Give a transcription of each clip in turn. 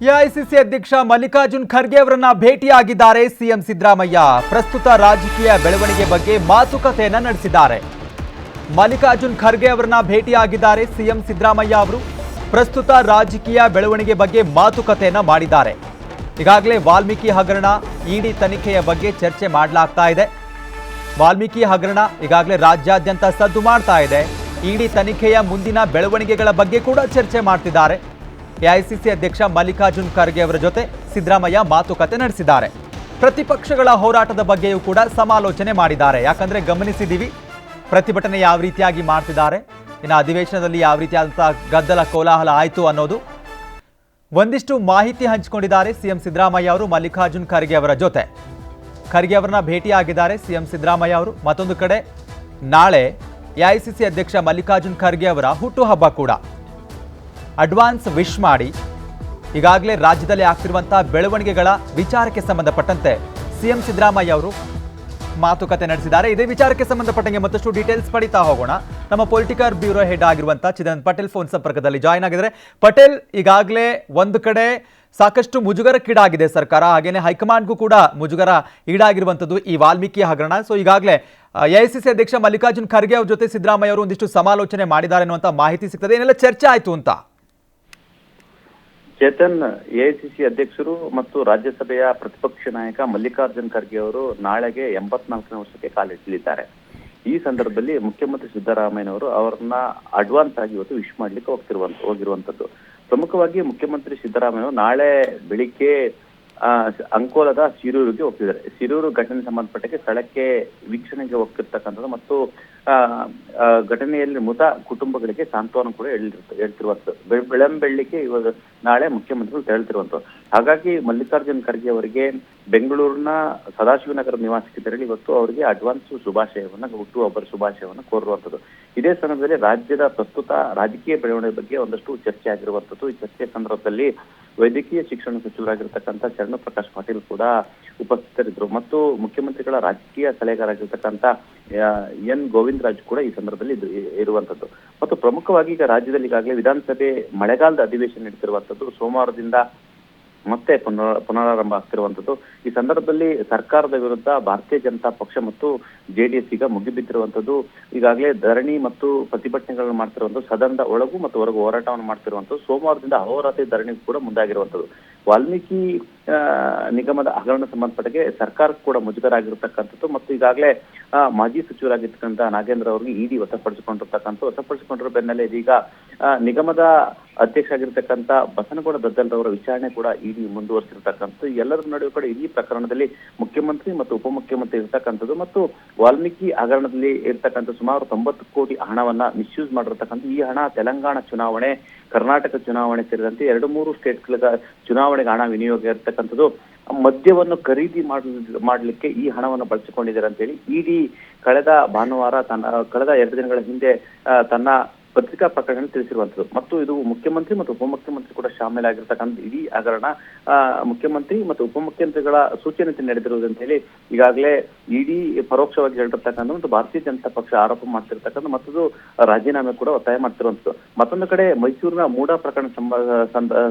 AICC ಅಧ್ಯಕ್ಷ ಮಲ್ಲಿಕಾರ್ಜುನ್ ಖರ್ಗೆ ಅವರನ್ನ ಭೇಟಿಯಾಗಿದ್ದಾರೆ CM Siddaramaiah. ಪ್ರಸ್ತುತ ರಾಜಕೀಯ ಬೆಳವಣಿಗೆ ಬಗ್ಗೆ ಮಾತುಕತೆಯನ್ನ ನಡೆಸಿದ್ದಾರೆ. ಮಲ್ಲಿಕಾರ್ಜುನ್ ಖರ್ಗೆ ಅವರನ್ನ ಭೇಟಿಯಾಗಿದ್ದಾರೆ ಸಿಎಂ ಸಿದ್ದರಾಮಯ್ಯ ಅವರು. ಪ್ರಸ್ತುತ ರಾಜಕೀಯ ಬೆಳವಣಿಗೆ ಬಗ್ಗೆ ಮಾತುಕತೆಯನ್ನ ಮಾಡಿದ್ದಾರೆ. ಈಗಾಗಲೇ ವಾಲ್ಮೀಕಿ ಹಗರಣ, ಇಡಿ ತನಿಖೆಯ ಬಗ್ಗೆ ಚರ್ಚೆ ಮಾಡಲಾಗ್ತಾ ಇದೆ. ವಾಲ್ಮೀಕಿ ಹಗರಣ ಈಗಾಗಲೇ ರಾಜ್ಯಾದ್ಯಂತ ಸದ್ದು ಮಾಡ್ತಾ ಇದೆ. ಇಡಿ ತನಿಖೆಯ ಮುಂದಿನ ಬೆಳವಣಿಗೆಗಳ ಬಗ್ಗೆ ಕೂಡ ಚರ್ಚೆ ಮಾಡ್ತಿದ್ದಾರೆ. ಎಐಸಿಸಿ ಅಧ್ಯಕ್ಷ ಮಲ್ಲಿಕಾರ್ಜುನ್ ಖರ್ಗೆ ಅವರ ಜೊತೆ ಸಿದ್ದರಾಮಯ್ಯ ಮಾತುಕತೆ ನಡೆಸಿದ್ದಾರೆ. ಪ್ರತಿಪಕ್ಷಗಳ ಹೋರಾಟದ ಬಗ್ಗೆಯೂ ಕೂಡ ಸಮಾಲೋಚನೆ ಮಾಡಿದ್ದಾರೆ. ಯಾಕಂದ್ರೆ ಗಮನಿಸಿದ್ದೀವಿ, ಪ್ರತಿಭಟನೆ ಯಾವ ರೀತಿಯಾಗಿ ಮಾಡ್ತಿದ್ದಾರೆ, ಇನ್ನು ಅಧಿವೇಶನದಲ್ಲಿ ಯಾವ ರೀತಿಯಾದಂತಹ ಗದ್ದಲ ಕೋಲಾಹಲ ಆಯಿತು ಅನ್ನೋದು ಒಂದಿಷ್ಟು ಮಾಹಿತಿ ಹಂಚಿಕೊಂಡಿದ್ದಾರೆ ಸಿಎಂ ಸಿದ್ದರಾಮಯ್ಯ ಅವರು, ಮಲ್ಲಿಕಾರ್ಜುನ್ ಖರ್ಗೆ ಅವರ ಜೊತೆ. ಖರ್ಗೆ ಅವರನ್ನ ಭೇಟಿಯಾಗಿದ್ದಾರೆ ಸಿಎಂ ಸಿದ್ದರಾಮಯ್ಯ ಅವರು. ಮತ್ತೊಂದು ಕಡೆ, ನಾಳೆ ಎಐಸಿಸಿ ಅಧ್ಯಕ್ಷ ಮಲ್ಲಿಕಾರ್ಜುನ್ ಖರ್ಗೆ ಅವರ ಹುಟ್ಟುಹಬ್ಬ ಕೂಡ. ಅಡ್ವಾನ್ಸ್ ವಿಶ್ ಮಾಡಿ. ಈಗಾಗಲೇ ರಾಜ್ಯದಲ್ಲಿ ಆಗ್ತಿರುವಂತಹ ಬೆಳವಣಿಗೆಗಳ ವಿಚಾರಕ್ಕೆ ಸಂಬಂಧಪಟ್ಟಂತೆ ಸಿಎಂ ಸಿದ್ದರಾಮಯ್ಯ ಅವರು ಮಾತುಕತೆ ನಡೆಸಿದ್ದಾರೆ. ಇದೇ ವಿಚಾರಕ್ಕೆ ಸಂಬಂಧಪಟ್ಟಂಗೆ ಮತ್ತಷ್ಟು ಡೀಟೇಲ್ಸ್ ಪಡಿತಾ ಹೋಗೋಣ. ನಮ್ಮ ಪೊಲಿಟಿಕಲ್ ಬ್ಯೂರೋ ಹೆಡ್ ಆಗಿರುವಂತಹ ಚಿದನ್ ಪಟೇಲ್ ಫೋನ್ ಸಂಪರ್ಕದಲ್ಲಿ ಜಾಯ್ನ್ ಆಗಿದ್ದಾರೆ. ಪಟೇಲ್, ಈಗಾಗಲೇ ಒಂದು ಕಡೆ ಸಾಕಷ್ಟು ಮುಜುಗರಕ್ಕೀಡಾಗಿದೆ ಸರ್ಕಾರ. ಹಾಗೇನೆ ಹೈಕಮಾಂಡ್ಗೂ ಕೂಡ ಮುಜುಗರ ಈಡಾಗಿರುವಂಥದ್ದು ಈ ವಾಲ್ಮೀಕಿ ಹಗರಣ. ಸೊ ಈಗಾಗಲೇ ಎಐಸಿಸಿ ಅಧ್ಯಕ್ಷ ಮಲ್ಲಿಕಾರ್ಜುನ್ ಖರ್ಗೆ ಅವ್ರ ಜೊತೆ ಸಿದ್ದರಾಮಯ್ಯ ಅವರು ಒಂದಿಷ್ಟು ಸಮಾಲೋಚನೆ ಮಾಡಿದ್ದಾರೆ ಅನ್ನುವಂಥ ಮಾಹಿತಿ ಸಿಗ್ತದೆ. ಏನೆಲ್ಲ ಚರ್ಚೆ ಆಯಿತು ಅಂತ? ಚೇತನ್ ಎಐಸಿಸಿ ಅಧ್ಯಕ್ಷರು ಮತ್ತು ರಾಜ್ಯಸಭೆಯ ಪ್ರತಿಪಕ್ಷ ನಾಯಕ ಮಲ್ಲಿಕಾರ್ಜುನ್ ಖರ್ಗೆ ಅವರು ನಾಳೆಗೆ ಎಂಬತ್ನಾಲ್ಕನೇ ವರ್ಷಕ್ಕೆ ಕಾಲಿಟ್ಟಲಿದ್ದಾರೆ ಈ ಸಂದರ್ಭದಲ್ಲಿ ಮುಖ್ಯಮಂತ್ರಿ ಸಿದ್ದರಾಮಯ್ಯನವರು ಅವರನ್ನ ಅಡ್ವಾನ್ಸ್ ಆಗಿ ಇವತ್ತು ವಿಶ್ ಮಾಡ್ಲಿಕ್ಕೆ ಹೋಗ್ತಿರುವ ಹೋಗಿರುವಂತದ್ದು. ಪ್ರಮುಖವಾಗಿ ಮುಖ್ಯಮಂತ್ರಿ ಸಿದ್ದರಾಮಯ್ಯ ನಾಳೆ ಬೆಳಿಗ್ಗೆ ಅಂಕೋಲದ ಶಿರೂರಿಗೆ ಹೋಗ್ತಿದ್ದಾರೆ. ಶಿರೂರು ಘಟನೆ ಸಂಬಂಧಪಟ್ಟಕ್ಕೆ ಸ್ಥಳಕ್ಕೆ ವೀಕ್ಷಣೆಗೆ ಹೋಗ್ತಿರ್ತಕ್ಕಂಥದ್ದು ಮತ್ತು ಘಟನೆಯಲ್ಲಿ ಮೃತ ಕುಟುಂಬಗಳಿಗೆ ಸಾಂತ್ವನ ಕೂಡ ಹೇಳ್ತಿರುವಂಥದ್ದು. ಬೆಳ್- ಬೆಳಂಬೆಳ್ಳಿಗೆ ಇವಾಗ ನಾಳೆ ಮುಖ್ಯಮಂತ್ರಿಗಳು ತೆರಳ್ತಿರುವಂಥದ್ದು. ಹಾಗಾಗಿ ಮಲ್ಲಿಕಾರ್ಜುನ್ ಖರ್ಗೆ ಅವರಿಗೆ ಬೆಂಗಳೂರಿನ ಸದಾಶಿವನಗರ ನಿವಾಸಕ್ಕೆ ತೆರಳಿ ಇವತ್ತು ಅವರಿಗೆ ಅಡ್ವಾನ್ಸ್ ಶುಭಾಶಯವನ್ನ ಹುಟ್ಟುಹಬ್ಬರ ಶುಭಾಶಯವನ್ನ ಕೋರುವಂಥದ್ದು. ಇದೇ ಸಂದರ್ಭದಲ್ಲಿ ರಾಜ್ಯದ ಪ್ರಸ್ತುತ ರಾಜಕೀಯ ಬೆಳವಣಿಗೆ ಬಗ್ಗೆ ಒಂದಷ್ಟು ಚರ್ಚೆ ಆಗಿರುವಂಥದ್ದು. ಈ ಚರ್ಚೆ ಸಂದರ್ಭದಲ್ಲಿ ವೈದ್ಯಕೀಯ ಶಿಕ್ಷಣ ಸಚಿವರಾಗಿರ್ತಕ್ಕಂಥ ಚರಣ ಪ್ರಕಾಶ್ ಪಾಟೀಲ್ ಕೂಡ ಉಪಸ್ಥಿತರಿದ್ದರು. ಮತ್ತು ಮುಖ್ಯಮಂತ್ರಿಗಳ ರಾಜಕೀಯ ಸಲಹೆಗಾರರಾಗಿರ್ತಕ್ಕಂಥ ಎನ್ ಗೋವಿಂದರಾಜ್ ಕೂಡ ಈ ಸಂದರ್ಭದಲ್ಲಿ ಇರುವಂತದ್ದು ಮತ್ತು ಪ್ರಮುಖವಾಗಿ ಈಗ ರಾಜ್ಯದಲ್ಲಿ ಈಗಾಗಲೇ ವಿಧಾನಸಭೆ ಮಳೆಗಾಲದ ಅಧಿವೇಶನ ನಡೆಸಿರುವಂತದ್ದು ಸೋಮವಾರದಿಂದ ಮತ್ತೆ ಪುನರ್, ಪುನರಾರಂಭ ಆಗ್ತಿರುವಂತದ್ದು ಈ ಸಂದರ್ಭದಲ್ಲಿ ಸರ್ಕಾರದ ವಿರುದ್ಧ ಭಾರತೀಯ ಜನತಾ ಪಕ್ಷ ಮತ್ತು ಜೆಡಿಎಸ್ ಈಗ ಮುಗಿಬಿದ್ದಿರುವಂತದ್ದು ಈಗಾಗಲೇ ಧರಣಿ ಮತ್ತು ಪ್ರತಿಭಟನೆಗಳನ್ನು ಮಾಡ್ತಿರುವಂತದ್ದು ಸದನದ ಒಳಗೂ ಮತ್ತು ಹೊರಗು ಹೋರಾಟವನ್ನು ಮಾಡ್ತಿರುವಂತದ್ದು ಸೋಮವಾರದಿಂದ ಅಹೋರಾತ್ರಿ ಧರಣಿ ಕೂಡ ಮುಂದಾಗಿರುವಂತದ್ದು ವಾಲ್ಮೀಕಿ ನಿಗಮದ ಹಗರಣ ಸಂಬಂಧಪಟ್ಟಗೆ ಸರ್ಕಾರ ಕೂಡ ಮುಜುಗರಾಗಿರ್ತಕ್ಕಂಥದ್ದು ಮತ್ತು ಈಗಾಗಲೇ ಮಾಜಿ ಸಚಿವರಾಗಿರ್ತಕ್ಕಂಥ ನಾಗೇಂದ್ರ ಅವರಿಗೆ ಇಡಿ ವಶಪಡಿಸಿಕೊಂಡಿರ್ತಕ್ಕಂಥ, ವಶಪಡಿಸಿಕೊಂಡಿರೋ ಬೆನ್ನಲ್ಲೇ ಇದೀಗ ನಿಗಮದ ಅಧ್ಯಕ್ಷ ಆಗಿರ್ತಕ್ಕಂಥ ಬಸನಗೌಡ ದದ್ದಲ್ರವರ ವಿಚಾರಣೆ ಕೂಡ ಇಡಿ ಮುಂದುವರಿಸಿರ್ತಕ್ಕಂಥದ್ದು. ಎಲ್ಲರ ನಡುವೆ ಕೂಡ ಇಡೀ ಪ್ರಕರಣದಲ್ಲಿ ಮುಖ್ಯಮಂತ್ರಿ ಮತ್ತು ಉಪಮುಖ್ಯಮಂತ್ರಿ ಇರ್ತಕ್ಕಂಥದ್ದು ಮತ್ತು ವಾಲ್ಮೀಕಿ ಹಗರಣದಲ್ಲಿ ಇರ್ತಕ್ಕಂಥ ಸುಮಾರು ತೊಂಬತ್ತು ಕೋಟಿ ಹಣವನ್ನ ಮಿಸ್ಯೂಸ್ ಮಾಡಿರ್ತಕ್ಕಂಥ ಈ ಹಣ ತೆಲಂಗಾಣ ಚುನಾವಣೆ, ಕರ್ನಾಟಕ ಚುನಾವಣೆ ಸೇರಿದಂತೆ ಎರಡು ಮೂರು ಸ್ಟೇಟ್ಗಳ ಚುನಾವಣೆಗೆ ಹಣ ವಿನಿಯೋಗ ಇರ್ತಕ್ಕಂಥದ್ದು, ಮದ್ಯವನ್ನು ಖರೀದಿ ಮಾಡಲಿಕ್ಕೆ ಈ ಹಣವನ್ನು ಬಳಸಿಕೊಂಡಿದ್ದಾರೆ ಅಂತ ಹೇಳಿ ಇಡಿ ಕಳೆದ ಭಾನುವಾರ ತನ್ನ, ಕಳೆದ ಎರಡು ದಿನಗಳ ಹಿಂದೆ ತನ್ನ ಪತ್ರಿಕಾ ಪ್ರಕಟಣೆ ತಿಳಿಸಿರುವಂತದ್ದು ಮತ್ತು ಇದು ಮುಖ್ಯಮಂತ್ರಿ ಮತ್ತು ಉಪಮುಖ್ಯಮಂತ್ರಿ ಕೂಡ ಶಾಮೀಲಾಗಿರ್ತಕ್ಕಂಥ ಇಡೀ ಹಗರಣ ಮುಖ್ಯಮಂತ್ರಿ ಮತ್ತು ಉಪಮುಖ್ಯಮಂತ್ರಿಗಳ ಸೂಚನೆ ನಡೆದಿರುವುದು ಅಂತ ಹೇಳಿ ಈಗಾಗಲೇ ಇಡೀ ಪರೋಕ್ಷವಾಗಿ ಹೇಳಿರ್ತಕ್ಕಂಥ ಮತ್ತು ಭಾರತೀಯ ಜನತಾ ಪಕ್ಷ ಆರೋಪ ಮಾಡ್ತಿರ್ತಕ್ಕಂಥ ಮತ್ತದು ರಾಜೀನಾಮೆ ಕೂಡ ಒತ್ತಾಯ ಮಾಡ್ತಿರುವಂತದ್ದು ಮತ್ತೊಂದು ಕಡೆ ಮೈಸೂರಿನ ಮೂಡ ಪ್ರಕರಣ ಸಂಬ-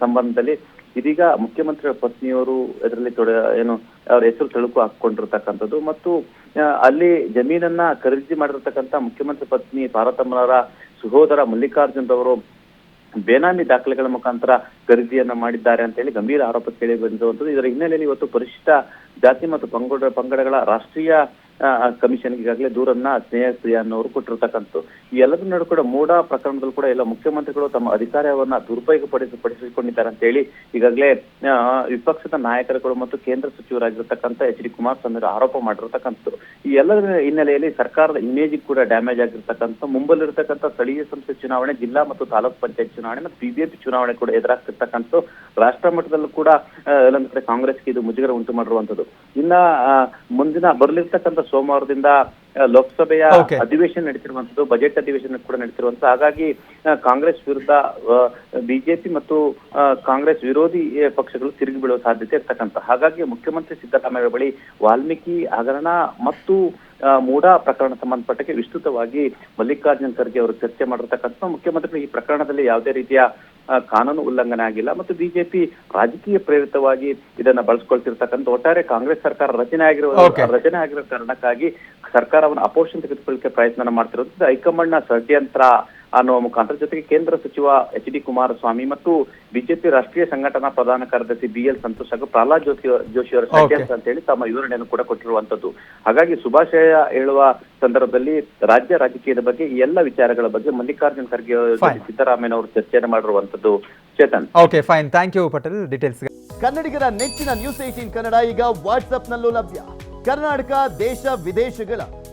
ಸಂಬಂಧದಲ್ಲಿ ಇದೀಗ ಮುಖ್ಯಮಂತ್ರಿಗಳ ಪತ್ನಿಯವರು ಇದರಲ್ಲಿ ತೊಡ, ಏನು, ಅವ್ರ ಹೆಸರು ತಳುಕು ಹಾಕೊಂಡಿರ್ತಕ್ಕಂಥದ್ದು ಮತ್ತು ಅಲ್ಲಿ ಜಮೀನನ್ನ ಖರೀದಿ ಮಾಡಿರ್ತಕ್ಕಂಥ ಮುಖ್ಯಮಂತ್ರಿ ಪತ್ನಿ ಪಾರ್ವತಮ್ಮನವರ ಸಹೋದರ ಮಲ್ಲಿಕಾರ್ಜುನ್ ಅವರು ಬೇನಾಮಿ ದಾಖಲೆಗಳ ಮುಖಾಂತರ ಖರೀದಿಯನ್ನ ಮಾಡಿದ್ದಾರೆ ಅಂತ ಹೇಳಿ ಗಂಭೀರ ಆರೋಪ ಕೇಳಿ ಬಂದಿರುವಂತದ್ದು ಇದರ ಹಿನ್ನೆಲೆಯಲ್ಲಿ ಇವತ್ತು ಪರಿಶಿಷ್ಟ ಜಾತಿ ಮತ್ತು ಪಂಗಡ, ಪಂಗಡಗಳ ರಾಷ್ಟ್ರೀಯ ಕಮಿಷನ್ ಈಗಾಗಲೇ ದೂರನ್ನ ಸ್ನೇಹ, ಪ್ರಿಯಾ ಅನ್ನೋರು ಕೊಟ್ಟಿರ್ತಕ್ಕಂಥದ್ದು. ಈ ಎಲ್ಲದರ ನಡುವೆ ಕೂಡ ಮೂಡ ಪ್ರಕರಣದಲ್ಲಿ ಕೂಡ ಎಲ್ಲ ಮುಖ್ಯಮಂತ್ರಿಗಳು ತಮ್ಮ ಅಧಿಕಾರವನ್ನ ದುರುಪಯೋಗಪಡಿಸಿ ಪಡಿಸಿಕೊಂಡಿದ್ದಾರೆ ಅಂತ ಹೇಳಿ ಈಗಾಗಲೇ ವಿಪಕ್ಷದ ನಾಯಕರುಗಳು ಮತ್ತು ಕೇಂದ್ರ ಸಚಿವರಾಗಿರ್ತಕ್ಕಂಥ ಎಚ್ ಡಿ ಕುಮಾರಸ್ವಾಮಿ ಆರೋಪ ಮಾಡಿರ್ತಕ್ಕಂಥದ್ದು. ಈ ಎಲ್ಲದರ ಹಿನ್ನೆಲೆಯಲ್ಲಿ ಸರ್ಕಾರದ ಇಮೇಜ್ ಕೂಡ ಡ್ಯಾಮೇಜ್ ಆಗಿರ್ತಕ್ಕಂಥ, ಮುಂಬಲ್ಲಿರ್ತಕ್ಕಂಥ ಸ್ಥಳೀಯ ಸಂಸ್ಥೆ ಚುನಾವಣೆ, ಜಿಲ್ಲಾ ಮತ್ತು ತಾಲೂಕು ಪಂಚಾಯತ್ ಚುನಾವಣೆ ಮತ್ತು ಬಿಜೆಪಿ ಚುನಾವಣೆ ಕೂಡ ಎದುರಾಗ್ತಿರ್ತಕ್ಕಂಥ ರಾಷ್ಟ್ರ ಮಟ್ಟದಲ್ಲೂ ಕೂಡ ಕಡೆ ಕಾಂಗ್ರೆಸ್ಗೆ ಇದು ಮುಜುಗರ ಉಂಟು ಮಾಡಿರುವಂತದ್ದು ಇನ್ನ ಮುಂದಿನ ಬರ್ಲಿರ್ತಕ್ಕಂಥ ಸೋಮವಾರದಿಂದ ಲೋಕಸಭೆಯ ಅಧಿವೇಶನ ನಡೆಸಿರುವಂತದ್ದು ಬಜೆಟ್ ಅಧಿವೇಶನ ಕೂಡ ನಡೆಸಿರುವಂತ ಹಾಗಾಗಿ ಕಾಂಗ್ರೆಸ್ ವಿರುದ್ಧ ಬಿಜೆಪಿ ಮತ್ತು ಕಾಂಗ್ರೆಸ್ ವಿರೋಧಿ ಪಕ್ಷಗಳು ತಿರುಗಿ ಬೀಳುವ ಸಾಧ್ಯತೆ ಇರ್ತಕ್ಕಂಥ ಹಾಗಾಗಿ ಮುಖ್ಯಮಂತ್ರಿ ಸಿದ್ದರಾಮಯ್ಯ ಬಳಿ ವಾಲ್ಮೀಕಿ ಹಗರಣ ಮತ್ತು ಮೂಡಾ ಪ್ರಕರಣ ಸಂಬಂಧಪಟ್ಟಕ್ಕೆ ವಿಸ್ತೃತವಾಗಿ ಮಲ್ಲಿಕಾರ್ಜುನ್ ಖರ್ಗೆ ಅವರು ಚರ್ಚೆ ಮಾಡಿರ್ತಕ್ಕಂಥ ಮುಖ್ಯಮಂತ್ರಿಗಳು ಈ ಪ್ರಕರಣದಲ್ಲಿ ಯಾವುದೇ ರೀತಿಯ ಕಾನೂನು ಉಲ್ಲಂಘನೆ ಆಗಿಲ್ಲ ಮತ್ತು ಬಿಜೆಪಿ ರಾಜಕೀಯ ಪ್ರೇರಿತವಾಗಿ ಇದನ್ನ ಬಳಸ್ಕೊಳ್ತಿರ್ತಕ್ಕಂಥ ಒಟ್ಟಾರೆ ಕಾಂಗ್ರೆಸ್ ಸರ್ಕಾರ ರಚನೆ ಆಗಿರುವ ರಚನೆ ಆಗಿರೋ ಕಾರಣಕ್ಕಾಗಿ ಸರ್ಕಾರವನ್ನು ಅಪೋಷನ್ ತೆಗೆದುಕೊಳ್ಳಿಕ್ಕೆ ಪ್ರಯತ್ನ ಮಾಡ್ತಿರೋದು ನ ಷಡ್ಯಂತ್ರ ಅನ್ನುವ ಮುಖಾಂತರ ಜೊತೆಗೆ ಕೇಂದ್ರ ಸಚಿವ ಎಚ್ ಡಿ ಕುಮಾರಸ್ವಾಮಿ ಮತ್ತು ಬಿಜೆಪಿ ರಾಷ್ಟ್ರೀಯ ಸಂಘಟನಾ ಪ್ರಧಾನ ಕಾರ್ಯದರ್ಶಿ ಬಿ ಎಲ್ ಸಂತೋಷ್ ಹಾಗೂ ಪ್ರಹ್ಲಾದ್ ಜೋಶಿ ಜೋಶಿ ಅವರ ಷಡ್ಯಂತ್ರ ಅಂತ ಹೇಳಿ ತಮ್ಮ ವಿವರಣೆಯನ್ನು ಕೂಡ ಕೊಟ್ಟಿರುವಂತದ್ದು ಹಾಗಾಗಿ ಶುಭಾಶಯ ಹೇಳುವ ಸಂದರ್ಭದಲ್ಲಿ ರಾಜ್ಯ ರಾಜಕೀಯದ ಬಗ್ಗೆ ಈ ಎಲ್ಲ ವಿಚಾರಗಳ ಬಗ್ಗೆ ಮಲ್ಲಿಕಾರ್ಜುನ್ ಖರ್ಗೆ ಸಿದ್ದರಾಮಯ್ಯ ಅವರು ಚರ್ಚೆಯನ್ನು ಮಾಡಿರುವಂತದ್ದು Chetan. Okay fine thank you Patel details ಕನ್ನಡಿಗರ ನೆಚ್ಚಿನ ನ್ಯೂಸ್ ಏಟೀನ್ ಕನ್ನಡ ಈಗ ವಾಟ್ಸ್ಆಪ್ನಲ್ಲೂ ಲಭ್ಯ. ಕರ್ನಾಟಕ ದೇಶ ವಿದೇಶಗಳ